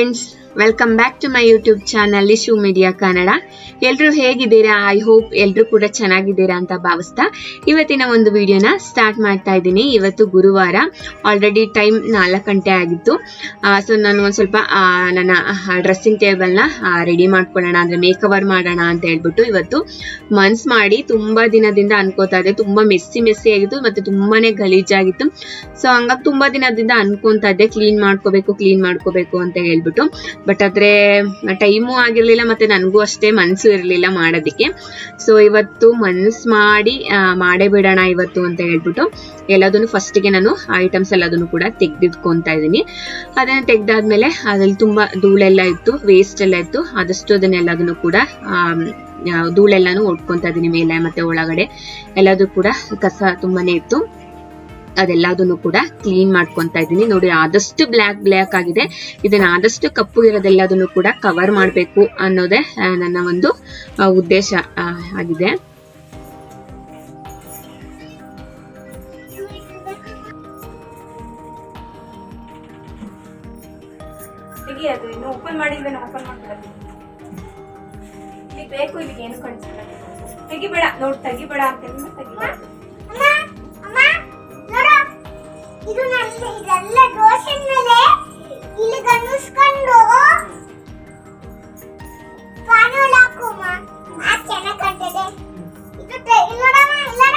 friends welcome back to my YouTube channel Ishu media Kannada ಎಲ್ಲರೂ ಹೇಗಿದ್ದೀರಾ? I hope ಎಲ್ಲರೂ ಕೂಡ ಚೆನ್ನಾಗಿದ್ದೀರಾ ಅಂತ ಭಾವಿಸ್ತಾ. ಇವತ್ತಿನ ಒಂದು ವಿಡಿಯೋನ ಸ್ಟಾರ್ಟ್ ಮಾಡ್ತಾ ಇದ್ದೀನಿ. ಇವತ್ತು ಗುರುವಾರ. ಆಲ್ರೆಡಿ ಟೈಮ್ ನಾಲ್ಕು ಗಂಟೆ ಆಗಿತ್ತು. ಸೊ ನಾನು ಒಂದು ಸ್ವಲ್ಪ ನನ್ನ ಡ್ರೆಸ್ಸಿಂಗ್ ಟೇಬಲ್ನ ರೆಡಿ ಮಾಡ್ಕೊಳ್ಳೋಣ, ಅಂದರೆ ಮೇಕವರ್ ಮಾಡೋಣ ಅಂತ ಹೇಳ್ಬಿಟ್ಟು ಇವತ್ತು ಮನ್ಸ್ ಮಾಡಿ ತುಂಬ ದಿನದಿಂದ ಅನ್ಕೋತಾ ಇದ್ದೆ. ತುಂಬ ಮೆಸ್ಸಿ ಮೆಸ್ಸಿ ಆಗಿತ್ತು ಮತ್ತು ತುಂಬಾ ಗಲೀಜಾಗಿತ್ತು ಸೊ ಹಂಗಾಗಿ ತುಂಬ ದಿನದಿಂದ ಅನ್ಕೊತಾ ಇದ್ದೆ. ಕ್ಲೀನ್ ಮಾಡ್ಕೋಬೇಕು ಕ್ಲೀನ್ ಮಾಡ್ಕೋಬೇಕು ಅಂತ ಹೇಳ್ಬಿಟ್ಟು. ಬಟ್ ಆದ್ರೆ ಟೈಮು ಆಗಿರ್ಲಿಲ್ಲ ಮತ್ತೆ ನನಗೂ ಅಷ್ಟೇ ಮನ್ಸು ಇರಲಿಲ್ಲ ಮಾಡೋದಕ್ಕೆ. ಸೊ ಇವತ್ತು ಮನ್ಸ್ ಮಾಡಿ ಮಾಡೇ ಬಿಡೋಣ ಇವತ್ತು ಅಂತ ಹೇಳ್ಬಿಟ್ಟು ಎಲ್ಲದನ್ನು ಫಸ್ಟಿಗೆ ನಾನು ಐಟಮ್ಸ್ ಎಲ್ಲದನ್ನು ಕೂಡ ತೆಗೆದಿಟ್ಕೊತಾ ಇದ್ದೀನಿ. ಅದನ್ನ ತೆಗ್ದಾದ್ಮೇಲೆ ಅದ್ರಲ್ಲಿ ತುಂಬಾ ಧೂಳೆಲ್ಲ ಇತ್ತು ವೇಸ್ಟ್ ಎಲ್ಲ ಇತ್ತು. ಆದಷ್ಟು ಅದನ್ನೆಲ್ಲದನ್ನು ಕೂಡ ಧೂಳೆಲ್ಲಾನು ಒಡ್ಕೊಂತಾ ಇದೀನಿ ಮೇಲೆ ಮತ್ತೆ ಒಳಗಡೆ. ಎಲ್ಲದೂ ಕೂಡ ಕಸ ತುಂಬಾನೇ ಇತ್ತು. ಅದೆಲ್ಲದನ್ನು ಕೂಡ ಕ್ಲೀನ್ ಮಾಡ್ಕೊಂತ ಇದ್ದೀನಿ. ನೋಡಿ, ಆದಷ್ಟು ಬ್ಲ್ಯಾಕ್ ಬ್ಲ್ಯಾಕ್ ಆಗಿದೆ. ಇದನ್ನ ಆದಷ್ಟು ಕಪ್ಪು ಇರೋದೆಲ್ಲದನ್ನು ಕೂಡ ಕವರ್ ಮಾಡಬೇಕು ಅನ್ನೋದೇ ನನ್ನ ಒಂದು ಉದ್ದೇಶ ಆಗಿದೆ. ಅದು? ಇನ್ನು ಓಪನ್ ಓಪನ್ ಬೇಕು, ಇಲ್ಲಿಗೆ ಏನು ಕಾಣಿಸಲ್ಲ ತೆಗಿಬೇಡ, ನೋಡಿ, ತೆಗಿಬೇಡ ಅಂತ ತೆಗಿಬೇಡ. ಇದು ನನ್ನ ಇದೆಲ್ಲ ರೋಷನ್ ಮೇಲೆ ಇಲ್ಲಿ ಗನ್ನಿಸ್ಕೊಂಡು ಕಾನೂಲ್ ಹಾಕುಮ್ಮ ಆ ಚೆನ್ನಾಗಿ ಕಾಣ್ತದೆ ಇದು ನೋಡಮ್ಮ ಇಲ್ಲಡ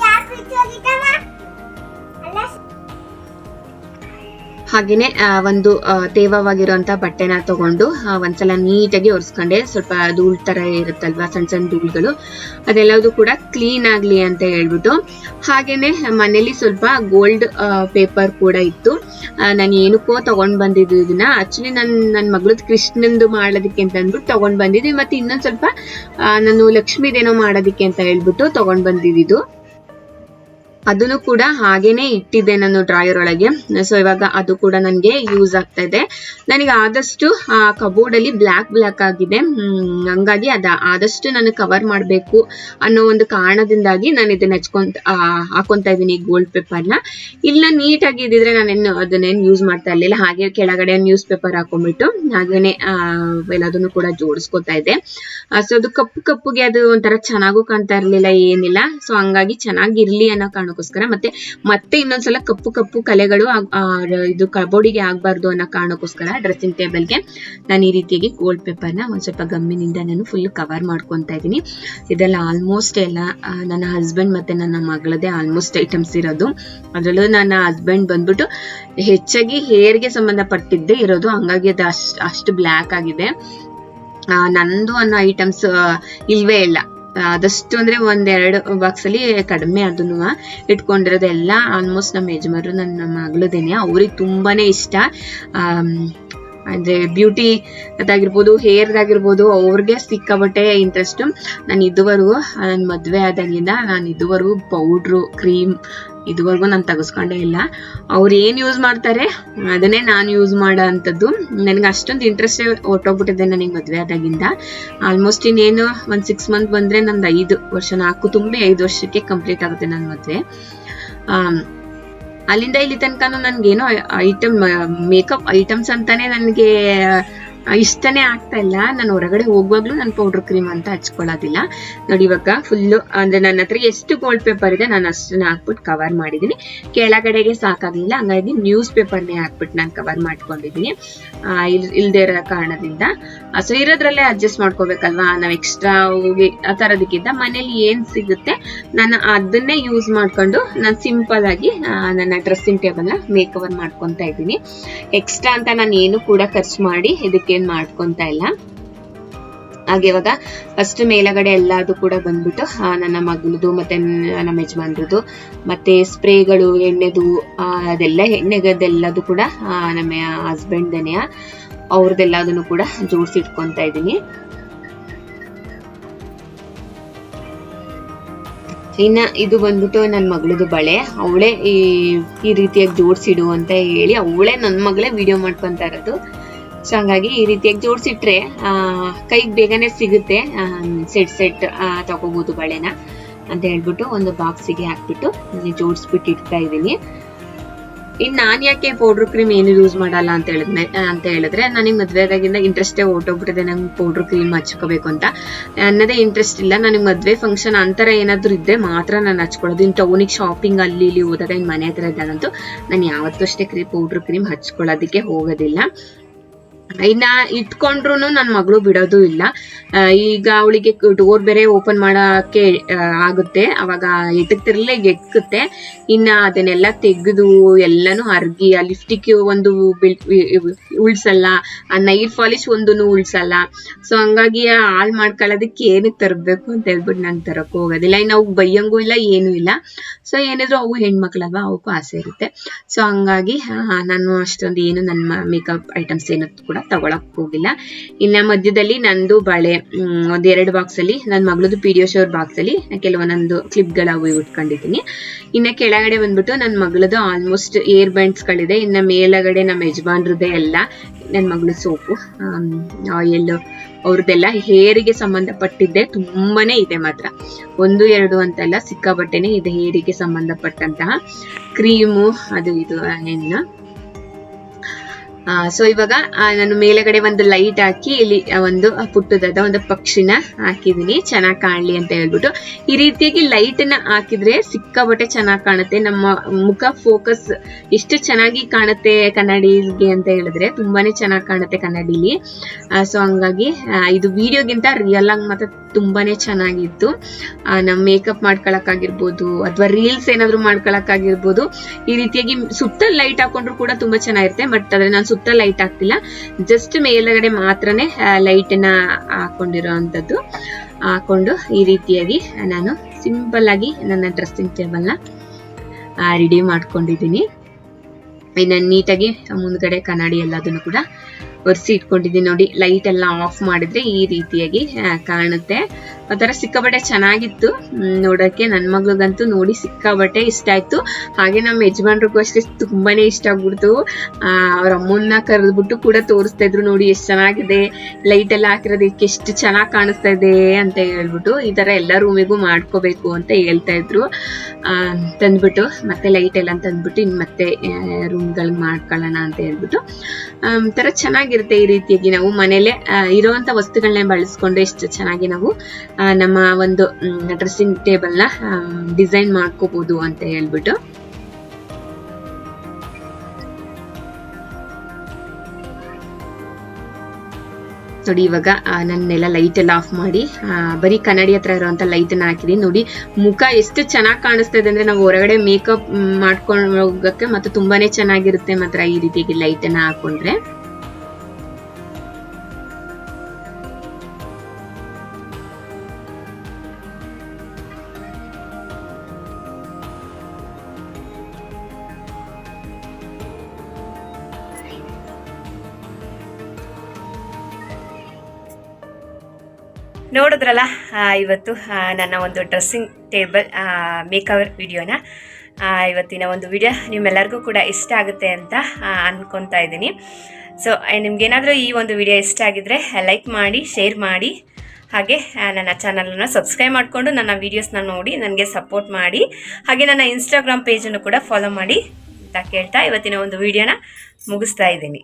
ಯಾಕೆ ಅಲ್ಲ ಹಾಗೇನೆ ಒಂದು ತೇವವಾಗಿರುವಂತ ಬಟ್ಟೆನ ತಗೊಂಡು ಒಂದ್ಸಲ ನೀಟಾಗಿ ಒರೆಸ್ಕೊಂಡೆ. ಸ್ವಲ್ಪ ಧೂಳ್ ತರ ಇರುತ್ತಲ್ವಾ, ಸಣ್ಣ ಸಣ್ಣ ಧೂಳ್ಗಳು. ಅದೆಲ್ಲದು ಕೂಡ ಕ್ಲೀನ್ ಆಗ್ಲಿ ಅಂತ ಹೇಳ್ಬಿಟ್ಟು. ಹಾಗೇನೆ ಮನೇಲಿ ಸ್ವಲ್ಪ ಗೋಲ್ಡ್ ಪೇಪರ್ ಕೂಡ ಇತ್ತು. ನಾನು ಏನಕ್ಕೋ ತಗೊಂಡ್ ಬಂದಿದ್ದು ಇದನ್ನ. ಆಕ್ಚುಲಿ ನನ್ ನನ್ನ ಮಗಳದ್ ಕೃಷ್ಣಂದು ಮಾಡೋದಕ್ಕೆ ಅಂತ ಅಂದ್ಬಿಟ್ಟು ತಗೊಂಡ್ ಬಂದಿದ್ವಿ ಮತ್ತೆ ಇನ್ನೊಂದ್ ಸ್ವಲ್ಪ ನಾನು ಲಕ್ಷ್ಮಿದೇನೋ ಮಾಡೋದಕ್ಕೆ ಅಂತ ಹೇಳ್ಬಿಟ್ಟು ತಗೊಂಡ್ ಬಂದಿದ್ದು. ಅದನ್ನು ಕೂಡ ಹಾಗೇನೆ ಇಟ್ಟಿದ್ದೆ ನಾನು ಡ್ರಾಯರ್ ಒಳಗೆ. ಸೊ ಇವಾಗ ಅದು ಕೂಡ ನನಗೆ ಯೂಸ್ ಆಗ್ತಾ ಇದೆ. ನನಗೆ ಆದಷ್ಟು, ಆ ಕಬೋರ್ಡ್ ಅಲ್ಲಿ ಬ್ಲ್ಯಾಕ್ ಬ್ಲ್ಯಾಕ್ ಆಗಿದೆ. ಹಂಗಾಗಿ ಅದ, ಆದಷ್ಟು ನಾನು ಕವರ್ ಮಾಡಬೇಕು ಅನ್ನೋ ಒಂದು ಕಾರಣದಿಂದಾಗಿ ನಾನು ಇದನ್ನ ಹಚ್ಕೊಂತ ಹಾಕೊಂತ ಇದ್ದೀನಿ ಗೋಲ್ಡ್ ಪೇಪರ್ನ ಇಲ್ಲ ನೀಟಾಗಿ ಇದ್ದಿದ್ರೆ ನಾನೇನು ಅದನ್ನೇನು ಯೂಸ್ ಮಾಡ್ತಾ ಇರ್ಲಿಲ್ಲ. ಹಾಗೆ ಕೆಳಗಡೆ ನ್ಯೂಸ್ ಪೇಪರ್ ಹಾಕೊಂಡ್ಬಿಟ್ಟು, ಹಾಗೇನೆ ಎಲ್ಲದನ್ನು ಕೂಡ ಜೋಡಿಸ್ಕೊತಾ ಇದ್ದೆ. ಸೊ ಅದು ಕಪ್ಪು ಕಪ್ಪುಗೆ ಅದು ಒಂಥರ ಚೆನ್ನಾಗೂ ಕಾಣ್ತಾ ಇರ್ಲಿಲ್ಲ, ಏನಿಲ್ಲ. ಸೊ ಹಂಗಾಗಿ ಚೆನ್ನಾಗಿರ್ಲಿ ಅನ್ನೋ ಕಾರಣಕ್ಕೋಸ್ಕರ ಮತ್ತೆ ಮತ್ತೆ ಇನ್ನೊಂದ್ಸಲ ಕಪ್ಪು ಕಪ್ಪು ಕಲೆಗಳು ಇದು ಕಬೋರ್ಡಿಗೆ ಆಗ್ಬಾರ್ದು ಅನ್ನೋ ಕಾರಣಕ್ಕೋಸ್ಕರ ಡ್ರೆಸ್ಸಿಂಗ್ ಟೇಬಲ್ಗೆ ನಾನು ಈ ರೀತಿಯಾಗಿ ಗೋಲ್ಡ್ ಪೇಪರ್ನ ಒಂದ್ ಸ್ವಲ್ಪ ಗಮ್ಮಿನಿಂದ ನಾನು ಫುಲ್ ಕವರ್ ಮಾಡ್ಕೊತಾ ಇದ್ದೀನಿ. ಇದೆಲ್ಲ ಆಲ್ಮೋಸ್ಟ್ ಎಲ್ಲ ನನ್ನ ಹಸ್ಬೆಂಡ್ ಮತ್ತೆ ನನ್ನ ಮಗಳದೇ ಆಲ್ಮೋಸ್ಟ್ ಐಟಮ್ಸ್ ಇರೋದು. ಅದರಲ್ಲೂ ನನ್ನ ಹಸ್ಬೆಂಡ್ ಬಂದ್ಬಿಟ್ಟು ಹೆಚ್ಚಾಗಿ ಹೇರ್ಗೆ ಸಂಬಂಧಪಟ್ಟಿದ್ದೇ ಇರೋದು. ಹಂಗಾಗಿ ಅದು ಅಷ್ಟು ಅಷ್ಟು ಬ್ಲ್ಯಾಕ್ ಆಗಿದೆ. ನಂದು ಅನ್ನೋ ಐಟಮ್ಸ್ ಇಲ್ವೇ ಇಲ್ಲ. ಆದಷ್ಟು ಅಂದ್ರೆ ಒಂದೆರಡು ಬಾಕ್ಸ್ ಅಲ್ಲಿ ಕಡಿಮೆ ಅದನ್ನು ಇಟ್ಕೊಂಡಿರೋದೆಲ್ಲ ಆಲ್ಮೋಸ್ಟ್ ನಮ್ಮ ಯಜಮಾನರು ನನ್ನ ಮಗಳದೇನೆ. ಅವ್ರಿಗೆ ತುಂಬಾನೇ ಇಷ್ಟ. ಅಂದರೆ ಬ್ಯೂಟಿ ಅದಾಗಿರ್ಬೋದು ಹೇರ್ ಆಗಿರ್ಬೋದು ಅವ್ರಿಗೆ ಸಿಕ್ಕಾಬಟ್ಟೆ ಇಂಟ್ರೆಸ್ಟು ನಾನು ಇದುವರೆಗೂ ನನ್ನ ಮದುವೆ ಆದಾಗಿಂದ ನಾನು ಇದುವರೆಗೂ ಪೌಡ್ರು ಕ್ರೀಮ್ ಇದುವರೆಗೂ ನಾನು ತೆಗೆಸ್ಕೊಂಡೇ ಇಲ್ಲ. ಅವ್ರು ಏನು ಯೂಸ್ ಮಾಡ್ತಾರೆ, ಅದನ್ನೇ ನಾನು ಯೂಸ್ ಮಾಡೋ ಅಂಥದ್ದು. ನನಗೆ ಅಷ್ಟೊಂದು ಇಂಟ್ರೆಸ್ಟ್ ಹೊಟ್ಟೋಗ್ಬಿಟ್ಟಿದೆ ನನಗೆ ಮದುವೆ ಆದಾಗಿಂದ. ಆಲ್ಮೋಸ್ಟ್ ಇನ್ನೇನು ಒಂದು ಸಿಕ್ಸ್ ಮಂತ್ ಬಂದ್ರೆ ನಂದು ಐದು ವರ್ಷ, ನಾಲ್ಕು ತುಂಬಿ ಐದು ವರ್ಷಕ್ಕೆ ಕಂಪ್ಲೀಟ್ ಆಗುತ್ತೆ ನನ್ನ ಮದುವೆ. ಅಲ್ಲಿಂದ ಇಲ್ಲಿ ತನಕ ನನಗೇನೋ ಐಟಮ್ ಮೇಕಪ್ ಐಟಮ್ಸ್ ಅಂತಾನೆ ನನಗೆ ಇಷ್ಟನೇ ಆಗ್ತಾ ಇಲ್ಲ. ನಾನು ಹೊರಗಡೆ ಹೋಗುವಾಗ್ಲೂ ನಾನು ಪೌಡರ್ ಕ್ರೀಮ್ ಅಂತ ಹಚ್ಕೊಳ್ಳೋದಿಲ್ಲ. ನೋಡಿ, ಇವಾಗ ಫುಲ್ಲು ಅಂದ್ರೆ ನನ್ನ ಹತ್ರ ಎಷ್ಟು ಗೋಲ್ಡ್ ಪೇಪರ್ ಇದೆ ನಾನು ಅಷ್ಟನ್ನ ಹಾಕ್ಬಿಟ್ಟು ಕವರ್ ಮಾಡಿದೀನಿ. ಕೆಳಗಡೆಗೆ ಸಾಕಾಗಲಿಲ್ಲ. ಹಂಗಾಗಿ ನ್ಯೂಸ್ ಪೇಪರ್ನೇ ಹಾಕ್ಬಿಟ್ಟು ನಾನು ಕವರ್ ಮಾಡ್ಕೊಂಡಿದ್ದೀನಿ ಇಲ್ದೇ ಇರೋ ಕಾರಣದಿಂದ. ಸೊ ಇರೋದ್ರಲ್ಲೇ ಅಡ್ಜಸ್ಟ್ ಮಾಡ್ಕೋಬೇಕಲ್ವಾ? ನಾವು ಎಕ್ಸ್ಟ್ರಾ ಹೋಗಿ ಆ ತರೋದಕ್ಕಿಂತ ಮನೇಲಿ ಏನ್ ಸಿಗುತ್ತೆ, ನಾನು ಅದನ್ನೇ ಯೂಸ್ ಮಾಡ್ಕೊಂಡು ನಾನು ಸಿಂಪಲ್ ಆಗಿ ನನ್ನ ಡ್ರೆಸ್ಸಿಂಗ್ ಟೇಬಲ್ನ ಮೇಕ್ ಓವರ್ ಮಾಡ್ಕೊತಾ ಇದ್ದೀನಿ ಎಕ್ಸ್ಟ್ರಾ ಅಂತ ನಾನು ಏನು ಕೂಡ ಖರ್ಚು ಮಾಡಿ ಇದಕ್ಕೇನು ಮಾಡ್ಕೊಂತ ಇಲ್ಲ. ಹಾಗೆ ಇವಾಗ ಫಸ್ಟ್ ಮೇಲಗಡೆ ಎಲ್ಲಾದು ಕೂಡ ಬಂದ್ಬಿಟ್ಟು ನನ್ನ ಮಗನದು ಮತ್ತೆ ನಮ್ಮ ಯಜಮಾನ್ರದ್ದು ಮತ್ತೆ ಸ್ಪ್ರೇಗಳು, ಎಣ್ಣೆದು ಅದೆಲ್ಲ ಎಣ್ಣೆಗದೆಲ್ಲದು ಕೂಡ ನಮ್ಮ ಹಸ್ಬೆಂಡ್ ದನೆಯ ಅವ್ರದ್ದೆಲ್ಲದನ್ನು ಕೂಡ ಜೋಡಿಸಿಟ್ಕೊಂತ ಇದ್ದೀನಿ. ಇನ್ನ ಇದು ಬಂದ್ಬಿಟ್ಟು ನನ್ನ ಮಗಳದು ಬಳೆ, ಅವಳೇ ಈ ಈ ರೀತಿಯಾಗಿ ಜೋಡಿಸಿಡು ಅಂತ ಹೇಳಿ, ಅವಳೇ ನನ್ನ ಮಗಳೇ ವಿಡಿಯೋ ಮಾಡ್ಕೊಂತ ಇರೋದು. ಸೊ ಹಂಗಾಗಿ ಈ ರೀತಿಯಾಗಿ ಜೋಡಿಸಿಟ್ರೆ ಕೈಗೆ ಬೇಗನೆ ಸಿಗುತ್ತೆ ಸೆಟ್ ಸೆಟ್ ತಗೋಬಹುದು ಬಳೆನ ಅಂತ ಹೇಳ್ಬಿಟ್ಟು ಒಂದು ಬಾಕ್ಸಿಗೆ ಹಾಕ್ಬಿಟ್ಟು ಜೋಡಿಸ್ಬಿಟ್ಟು ಇಡ್ತಾ ಇದ್ದೀನಿ. ಇನ್ನು ನಾನು ಯಾಕೆ ಪೌಡ್ರ್ ಕ್ರೀಮ್ ಏನು ಯೂಸ್ ಮಾಡಲ್ಲ ಅಂತ ಹೇಳಿದ್ಮೆ ಅಂತ ಹೇಳಿದ್ರೆ ನನಗೆ ಮದುವೆದಾಗಿಂದ ಇಂಟ್ರೆಸ್ಟೇ ಹೊರ್ಟೋಗ್ಬಿಟ್ಟಿದೆ ನಂಗೆ ಪೌಡ್ರ್ ಕ್ರೀಮ್ ಹಚ್ಕೋಬೇಕು ಅಂತ. ಅನ್ನೋದೇ ಇಂಟ್ರೆಸ್ಟ್ ಇಲ್ಲ ನನಗೆ ಮದುವೆ ಫಂಕ್ಷನ್ ಅಂತರ ಏನಾದರೂ ಇದ್ದರೆ ಮಾತ್ರ ನಾನು ಹಚ್ಕೊಳ್ಳೋದು. ಇನ್ನು ಟೌನಿಗೆ ಶಾಪಿಂಗ್ ಅಲ್ಲಿ, ಇಲ್ಲಿ ಹೋದಾಗ ಇನ್ನು ಮನೆ ಹತ್ರ ಇದ್ದಾಗಂತೂ ನಾನು ಯಾವತ್ತೂ ಅಷ್ಟೇ ಕ್ರೀಮ್ ಪೌಡ್ರ್ ಕ್ರೀಮ್ ಹಚ್ಕೊಳ್ಳೋದಕ್ಕೆ ಹೋಗೋದಿಲ್ಲ. ಇನ್ನ ಇಟ್ಕೊಂಡ್ರು ನನ್ ಮಗಳು ಬಿಡೋದು ಇಲ್ಲ. ಈಗ ಅವಳಿಗೆ ಡೋರ್ ಬೇರೆ ಓಪನ್ ಮಾಡಕ್ಕೆ ಆಗುತ್ತೆ. ಅವಾಗ ಎಟಕ್ತಿರ್ಲೇ ಎಕ್ಕುತ್ತೆ ಇನ್ನ ಅದನ್ನೆಲ್ಲ ತೆಗೆದು ಎಲ್ಲಾನು ಅರ್ಗಿ, ಆ ಲಿಫ್ಟಿಕ್ ಒಂದು ಬಿಲ್- ಉಳ್ಸಲ್ಲ, ಆ ನೈರ್ ಪಾಲಿಶ್ ಒಂದೂ ಉಳ್ಸಲ್ಲ. ಸೊ ಹಂಗಾಗಿ ಹಾಳ್ ಮಾಡ್ಕೊಳ್ಳೋದಕ್ಕೆ ಏನು ತರಬೇಕು ಅಂತ ಹೇಳ್ಬಿಟ್ಟು ನಂಗೆ ತರಕ್ ಹೋಗೋದಿಲ್ಲ. ಇನ್ನು ಅವು ಬೈಯಂಗೂ ಇಲ್ಲ, ಏನೂ ಇಲ್ಲ. ಸೊ ಏನಿದ್ರು ಅವು ಹೆಣ್ಮಕ್ಳಲ್ವ ಅವಕ್ಕೂ ಆಸೆ ಇರುತ್ತೆ. ಸೊ ಹಂಗಾಗಿ ನಾನು ಅಷ್ಟೊಂದು ಏನು ನನ್ನ ಮೇಕಪ್ ಐಟಮ್ಸ್ ಏನು ಕೂಡ ತಗೊಳಕ್ ಹೋಗಿಲ್ಲ. ಇನ್ನ ಮಧ್ಯದಲ್ಲಿ ನಂದು ಬಳೆ ಒಂದ್ ಎರಡು ಬಾಕ್ಸ್ ಅಲ್ಲಿ ನನ್ನ ಮಗಳದು ಪಿಡಿಯೋಶೋರ್ ಬಾಕ್ಸ್ ಅಲ್ಲಿ, ಕೆಲವೊಂದೊಂದು ಕ್ಲಿಪ್ಗಳ ಅವು ಇಟ್ಕೊಂಡಿದ್ದೀನಿ. ಇನ್ನ ಕೆಳಗಡೆ ಬಂದ್ಬಿಟ್ಟು ನನ್ನ ಮಗಳದು ಆಲ್ಮೋಸ್ಟ್ ಏರ್ ಬ್ಯಾಂಡ್ಸ್ ಗಳಿದೆ ಇನ್ನ ಮೇಲಗಡೆ ನಮ್ಮ ಯಜಮಾನ್ರದೇ ಎಲ್ಲ ನನ್ನ ಮಗಳು ಸೋಪು ಆಯಿಲ್ ಅವ್ರದ್ದೆಲ್ಲ ಹೇರಿಗೆ ಸಂಬಂಧಪಟ್ಟಿದ್ದೆ ತುಂಬಾನೇ ಇದೆ ಮಾತ್ರ. ಒಂದು, ಎರಡು ಅಂತಲ್ಲ ಸಿಕ್ಕಾಬಟ್ಟೆನೆ ಇದೆ ಹೇರಿಗೆ ಸಂಬಂಧಪಟ್ಟಂತಹ. ಕ್ರೀಮು, ಅದು ಇದು ಏನು ಸೊ ಇವಾಗ ಆ, ನಾನು ಮೇಲೆಗಡೆ ಒಂದು ಲೈಟ್ ಹಾಕಿ ಇಲ್ಲಿ ಒಂದು ಪುಟ್ಟದಾದ ಒಂದು ಪಕ್ಷಿನ ಹಾಕಿದೀನಿ ಚೆನ್ನಾಗಿ ಕಾಣ್ಲಿ ಅಂತ ಹೇಳ್ಬಿಟ್ಟು. ಈ ರೀತಿಯಾಗಿ ಲೈಟ್ನ ಹಾಕಿದ್ರೆ ಸಿಕ್ಕಾಬಟ್ಟೆ ಚೆನ್ನಾಗಿ ಕಾಣುತ್ತೆ. ನಮ್ಮ ಮುಖ ಫೋಕಸ್ ಎಷ್ಟು ಚೆನ್ನಾಗಿ ಕಾಣುತ್ತೆ ಕನ್ನಡಿಗೆ ಅಂತ ಹೇಳಿದ್ರೆ ತುಂಬಾನೇ ಚೆನ್ನಾಗಿ ಕಾಣುತ್ತೆ ಕನ್ನಡಿಲಿ. ಸೊ ಹಂಗಾಗಿ ಆ, ಇದು ವಿಡಿಯೋಗಿಂತ ರಿಯಲ್ ಆಗಿ ಮಾತ್ರ ತುಂಬಾನೇ ಚೆನ್ನಾಗಿತ್ತು. ಆ, ನಮ್ ಮೇಕಪ್ ಮಾಡ್ಕೊಳಕ್ಕಾಗಿರ್ಬೋದು ಅಥವಾ ರೀಲ್ಸ್ ಏನಾದ್ರು ಮಾಡ್ಕೊಳಕ್ಕಾಗಿರ್ಬೋದು ಈ ರೀತಿಯಾಗಿ ಸುತ್ತ ಲೈಟ್ ಹಾಕೊಂಡ್ರು ಕೂಡ ತುಂಬಾ ಚೆನ್ನಾಗಿರುತ್ತೆ. ಬಟ್ ಆದ್ರೆ ನಾನು ಸುತ್ತ ಲೈಟ್ ಹಾಕ್ತಿಲ್ಲ ಜಸ್ಟ್ ಮೇಲ್ಗಡೆ ಮಾತ್ರನೇ ಲೈಟ್ನ ಹಾಕೊಂಡಿರೋ ಹಾಕೊಂಡು ಈ ರೀತಿಯಾಗಿ ನಾನು ಸಿಂಪಲ್ ಆಗಿ ನನ್ನ ಡ್ರೆಸ್ಸಿಂಗ್ ಟೇಬಲ್ನ ರೆಡಿ ಮಾಡ್ಕೊಂಡಿದ್ದೀನಿ. ಇನ್ನು ನೀಟಾಗಿ ಮುಂದ್ಗಡೆ ಕನ್ನಡಿ ಎಲ್ಲದನ್ನು ಕೂಡ ಒರೆಸಿ ಇಟ್ಕೊಂಡಿದ್ದೀನಿ ನೋಡಿ. ಲೈಟ್ ಎಲ್ಲ ಆಫ್ ಮಾಡಿದ್ರೆ ಈ ರೀತಿಯಾಗಿ ಕಾಣುತ್ತೆ. ಒಂಥರ ಸಿಕ್ಕಾಬಟ್ಟೆ ಚೆನ್ನಾಗಿತ್ತು. ನೋಡೋಕ್ಕೆ ನನ್ನ ಮಗಳಿಗಂತೂ ನೋಡಿ ಸಿಕ್ಕಾಬಟ್ಟೆ ಇಷ್ಟ ಆಯ್ತು. ಹಾಗೆ ನಮ್ಮ ಯಜಮಾನ್ರಿಗೂ ಅಷ್ಟೇ ತುಂಬಾನೇ ಇಷ್ಟ ಆಗ್ಬಿಡ್ತು. ಅವ್ರ ಅಮ್ಮನ್ನ ಕರೆದ್ಬಿಟ್ಟು ಕೂಡ ತೋರಿಸ್ತಾ ಇದ್ರು ನೋಡಿ ಎಷ್ಟು ಚೆನ್ನಾಗಿದೆ. ಲೈಟ್ ಎಲ್ಲ ಹಾಕಿರೋದಕ್ಕೆ ಎಷ್ಟು ಚೆನ್ನಾಗಿ ಕಾಣಿಸ್ತಾ ಇದೆ ಅಂತ ಹೇಳ್ಬಿಟ್ಟು ಈ ಥರ ಎಲ್ಲ ರೂಮಿಗೂ ಮಾಡ್ಕೋಬೇಕು ಅಂತ ಹೇಳ್ತಾ ಇದ್ರು. ತಂದ್ಬಿಟ್ಟು ಮತ್ತೆ ಲೈಟ್ ಎಲ್ಲ ತಂದ್ಬಿಟ್ಟು ಇನ್ನು ಮತ್ತೆ ರೂಮ್ಗಳಿಗೆ ಮಾಡ್ಕೊಳ್ಳೋಣ ಅಂತ ಹೇಳ್ಬಿಟ್ಟು. ಒಂಥರ ಚೆನ್ನಾಗಿರುತ್ತೆ ಈ ರೀತಿಯಾಗಿ ನಾವು ಮನೇಲೆ ಇರೋವಂಥ ವಸ್ತುಗಳನ್ನೇ ಬಳಸ್ಕೊಂಡು ಎಷ್ಟು ಚೆನ್ನಾಗಿ ನಾವು ನಮ್ಮ ಒಂದು ಡ್ರೆಸ್ಸಿಂಗ್ ಟೇಬಲ್ನ ಡಿಸೈನ್ ಮಾಡ್ಕೋಬಹುದು ಅಂತ ಹೇಳ್ಬಿಟ್ಟು. ನೋಡಿ, ಇವಾಗ ನನ್ನೆಲ್ಲ ಲೈಟ್ ಎಲ್ಲ ಆಫ್ ಮಾಡಿ ಬರೀ ಕನ್ನಡಿ ಹತ್ರ ಇರುವಂತ ಲೈಟ್ ಅನ್ನ ಹಾಕಿದೀನಿ. ನೋಡಿ, ಮುಖ ಎಷ್ಟು ಚೆನ್ನಾಗಿ ಕಾಣಿಸ್ತಾ ಇದೆ ಅಂದ್ರೆ ನಾವು ಹೊರಗಡೆ ಮೇಕಪ್ ಮಾಡ್ಕೊಂಡು ಹೋಗಕ್ಕೆ ಮತ್ತೆ ತುಂಬಾನೇ ಚೆನ್ನಾಗಿರುತ್ತೆ ಮಾತ್ರ ಈ ರೀತಿಯಾಗಿ ಲೈಟ್ ಅನ್ನ ಹಾಕೊಂಡ್ರೆ. ನೋಡಿದ್ರಲ್ಲ ಇವತ್ತು ನನ್ನ ಒಂದು ಡ್ರೆಸ್ಸಿಂಗ್ ಟೇಬಲ್ ಮೇಕವರ್ ವಿಡಿಯೋನ ಇವತ್ತಿನ ಒಂದು ವಿಡಿಯೋ ನಿಮ್ಮೆಲ್ಲರಿಗೂ ಕೂಡ ಇಷ್ಟ ಆಗುತ್ತೆ ಅಂತ ಅಂದ್ಕೊತಾ ಇದ್ದೀನಿ. ಸೊ ನಿಮ್ಗೇನಾದರೂ ಈ ಒಂದು ವಿಡಿಯೋ ಇಷ್ಟ ಆಗಿದ್ದರೆ ಲೈಕ್ ಮಾಡಿ ಶೇರ್ ಮಾಡಿ. ಹಾಗೆ ನನ್ನ ಚಾನಲನ್ನು ಸಬ್ಸ್ಕ್ರೈಬ್ ಮಾಡಿಕೊಂಡು ನನ್ನ ವೀಡಿಯೋಸ್ನ ನೋಡಿ, ನನಗೆ ಸಪೋರ್ಟ್ ಮಾಡಿ. ಹಾಗೆ ನನ್ನ ಇನ್ಸ್ಟಾಗ್ರಾಮ್ ಪೇಜನ್ನು ಕೂಡ ಫಾಲೋ ಮಾಡಿ ಅಂತ ಕೇಳ್ತಾ ಇವತ್ತಿನ ಒಂದು ವಿಡಿಯೋನ ಮುಗಿಸ್ತಾ ಇದ್ದೀನಿ.